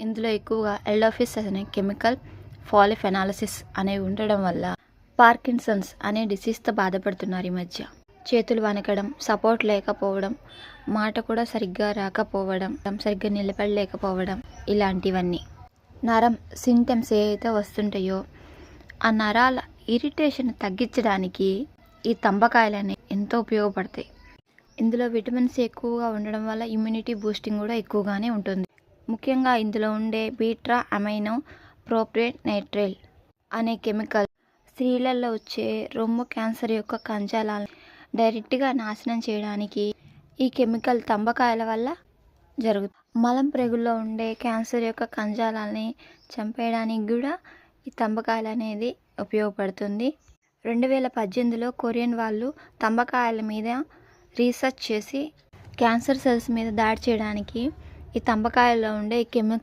ఇందులో ఎక్కువగా ఎల్డోఫిస్ అనే కెమికల్ ఫాలిఫెనాలసిస్ అనేవి ఉండడం వల్ల పార్కిన్సన్స్ అనే డిసీజ్తో బాధపడుతున్నారు ఈ మధ్య. చేతులు వనకడం సపోర్ట్ లేకపోవడం మాట కూడా సరిగ్గా రాకపోవడం సరిగ్గా నిలబడలేకపోవడం ఇలాంటివన్నీ. నరం సింటమ్స్ ఏవైతే వస్తుంటాయో ఆ నరాల ఇరిటేషన్ తగ్గించడానికి ఈ తంబకాయలు అనేవి ఎంతో ఉపయోగపడతాయి. ఇందులో విటమిన్స్ ఎక్కువగా ఉండడం వల్ల ఇమ్యూనిటీ బూస్టింగ్ కూడా ఎక్కువగానే ఉంటుంది. ముఖ్యంగా ఇందులో ఉండే బీట్రా అమైనో ప్రోప్రేట్ నైట్రేల్ అనే కెమికల్ స్త్రీలలో వచ్చే రొమ్ము క్యాన్సర్ యొక్క కణజాలాలను డైరెక్ట్గా నాశనం చేయడానికి ఈ కెమికల్ తంబకాయల వల్ల జరుగుతుంది. మలం ప్రేగుల్లో ఉండే క్యాన్సర్ యొక్క కణజాలాల్ని చంపేయడానికి కూడా ఈ తంబకాయలు అనేది ఉపయోగపడుతుంది. రెండు వేల పద్దెనిమిదిలో కొరియన్ వాళ్ళు తంబకాయల మీద రీసెర్చ్ చేసి క్యాన్సర్ సెల్స్ మీద దాడి చేయడానికి ఈ తంబకాయల్లో ఉండే కెమికల్